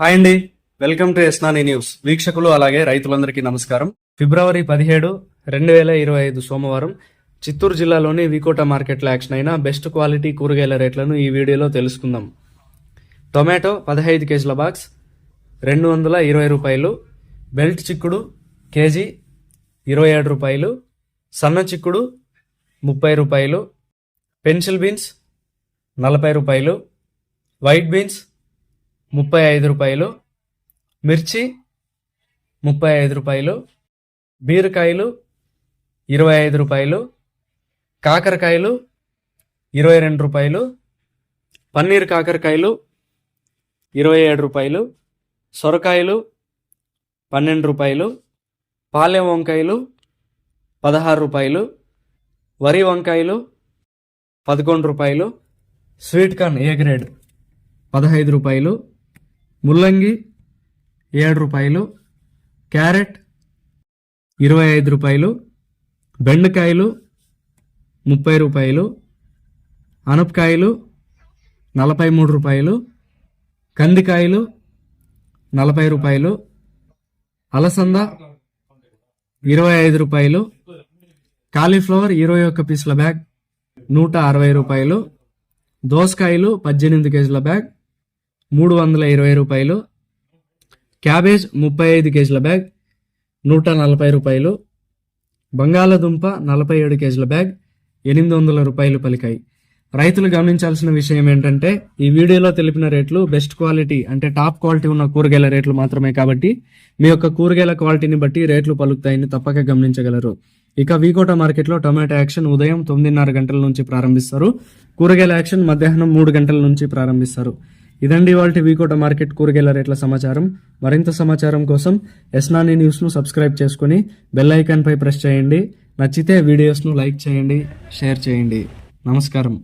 Hi అండి. Welcome to ఎస్నాని news. వీక్షకులు అలాగే రైతులందరికీ నమస్కారం. ఫిబ్రవరి పదిహేడు రెండు వేల ఇరవై ఐదు సోమవారం చిత్తూరు జిల్లాలోని వికోట మార్కెట్లో యాక్షన్ అయిన బెస్ట్ క్వాలిటీ కూరగాయల రేట్లను ఈ వీడియోలో తెలుసుకుందాం. టొమాటో పదహైదు కేజీల బాక్స్ రెండు వందల ఇరవై రూపాయలు. బెల్ట్ చిక్కుడు కేజీ ఇరవై ఏడు రూపాయలు. సన్న చిక్కుడు ముప్పై రూపాయలు. పెన్సిల్ బీన్స్ నలభై రూపాయలు. వైట్ బీన్స్ ముప్పై ఐదు రూపాయలు మిర్చి ముప్పై ఐదు రూపాయలు బీరకాయలు ఇరవై ఐదు రూపాయలు కాకరకాయలు ఇరవై రెండు రూపాయలు పన్నీర్ కాకరకాయలు ఇరవై ఏడు రూపాయలు సొరకాయలు పన్నెండు రూపాయలు పాలెం వంకాయలు పదహారు రూపాయలు వరి వంకాయలు పదకొండు రూపాయలు స్వీట్ కార్న్ ఏ గ్రేడ్ పదహైదు రూపాయలు ముల్లంగి ఏడు రూపాయలు క్యారెట్ ఇరవై ఐదు రూపాయలు బెండకాయలు ముప్పై రూపాయలు అనపకాయలు నలభై మూడు రూపాయలు కందికాయలు నలభై రూపాయలు అలసంద ఇరవై ఐదు రూపాయలు కాలీఫ్లవర్ ఇరవై ఒక్క పీసుల బ్యాగ్ నూట అరవై రూపాయలు దోసకాయలు పద్దెనిమిది కేజీల బ్యాగ్ మూడు వందల ఇరవై రూపాయలు. క్యాబేజ్ ముప్పై ఐదు కేజీల బ్యాగ్ నూట నలభై రూపాయలు. బంగాళదుంప నలభై ఏడు కేజీల బ్యాగ్ ఎనిమిది వందల రూపాయలు పలికాయి. రైతులు గమనించాల్సిన విషయం ఏంటంటే ఈ వీడియోలో తెలిపిన రేట్లు బెస్ట్ క్వాలిటీ అంటే టాప్ క్వాలిటీ ఉన్న కూరగాయల రేట్లు మాత్రమే కాబట్టి మీ యొక్క కూరగాయల క్వాలిటీని బట్టి రేట్లు పలుకుతాయని తప్పక గమనించగలరు. ఇక వీకోట మార్కెట్లో టొమాటో యాక్షన్ ఉదయం తొమ్మిదిన్నర గంటల నుంచి ప్రారంభిస్తారు. కూరగాయల యాక్షన్ మధ్యాహ్నం మూడు గంటల నుంచి ప్రారంభిస్తారు. ఇదండి వాళ్ళ వీకోట మార్కెట్ కూరగాయల రేట్ల సమాచారం. మరింత సమాచారం కోసం ఎస్నాని న్యూస్ను సబ్స్క్రైబ్ చేసుకుని బెల్ ఐకాన్పై ప్రెస్ చేయండి. నచ్చితే వీడియోస్ను లైక్ చేయండి షేర్ చేయండి. నమస్కారం.